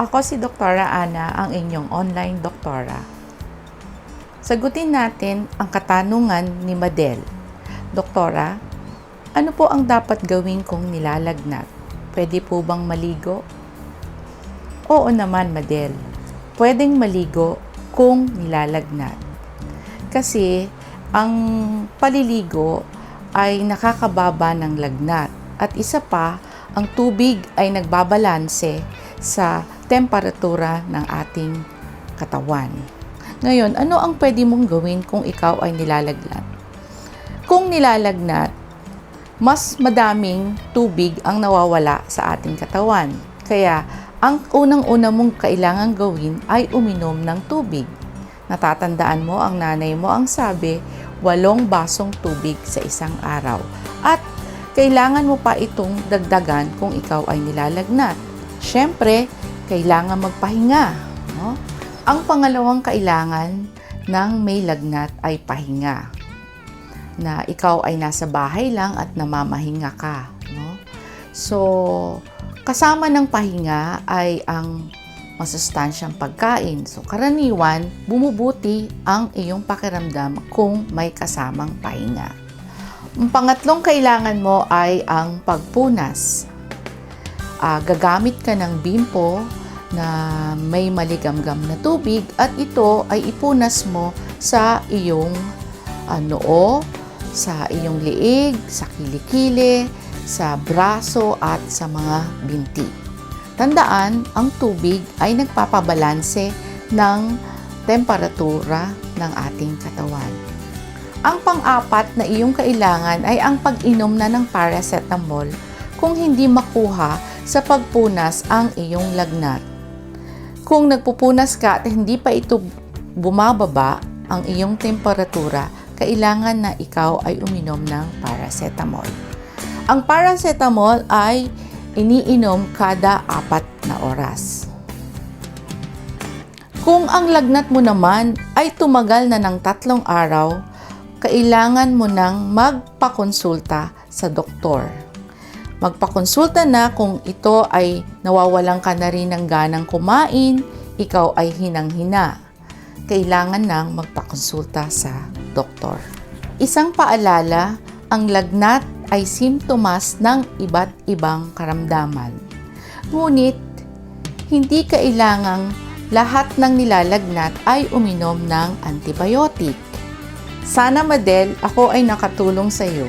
Ako si Doktora Ana, ang inyong online doktora. Sagutin natin ang katanungan ni Madel. Doktora, ano po ang dapat gawin kung nilalagnat? Pwede po bang maligo? Oo naman, Madel. Pwedeng maligo kung nilalagnat. Kasi ang paliligo ay nakakababa ng lagnat. At isa pa, ang tubig ay nagbabalanse sa temperatura ng ating katawan. Ngayon, ano ang pwede mong gawin kung ikaw ay nilalagnat? Kung nilalagnat, mas madaming tubig ang nawawala sa ating katawan. Kaya, ang unang-una mong kailangan gawin ay uminom ng tubig. Natatandaan mo ang nanay mo ang sabi, walong basong tubig sa isang araw. At kailangan mo pa itong dagdagan kung ikaw ay nilalagnat. Siyempre, kailangan magpahinga. No? Ang pangalawang kailangan ng may lagnat ay pahinga. Na ikaw ay nasa bahay lang at namamahinga ka. No? So, kasama ng pahinga ay ang masustansyang pagkain. So, karaniwan, bumubuti ang iyong pakiramdam kung may kasamang pahinga. Ang pangatlong kailangan mo ay ang pagpunas. Ah, gagamit ka ng bimpo na may maligamgam na tubig at ito ay ipunas mo sa iyong ah, noo, sa iyong liig, sa kilikili, sa braso at sa mga binti. Tandaan, ang tubig ay nagpapabalanse ng temperatura ng ating katawan. Ang pang-apat na iyong kailangan ay ang pag-inom na ng paracetamol kung hindi makuha sa pagpunas ang iyong lagnat. Kung nagpupunas ka at hindi pa ito bumababa ang iyong temperatura, kailangan na ikaw ay uminom ng paracetamol. Ang paracetamol ay iniinom kada apat na oras. Kung ang lagnat mo naman ay tumagal na ng tatlong araw, kailangan mo nang magpakonsulta sa doktor. Magpakonsulta na kung ito ay nawawalan ka na rin ng ganang kumain, ikaw ay hinang-hina. Kailangan nang magpakonsulta sa doktor. Isang paalala, ang lagnat ay simptomas ng iba't ibang karamdaman. Ngunit, hindi kailangang lahat ng nilalagnat ay uminom ng antibiotic. Sana Madel, ako ay nakatulong sa iyo.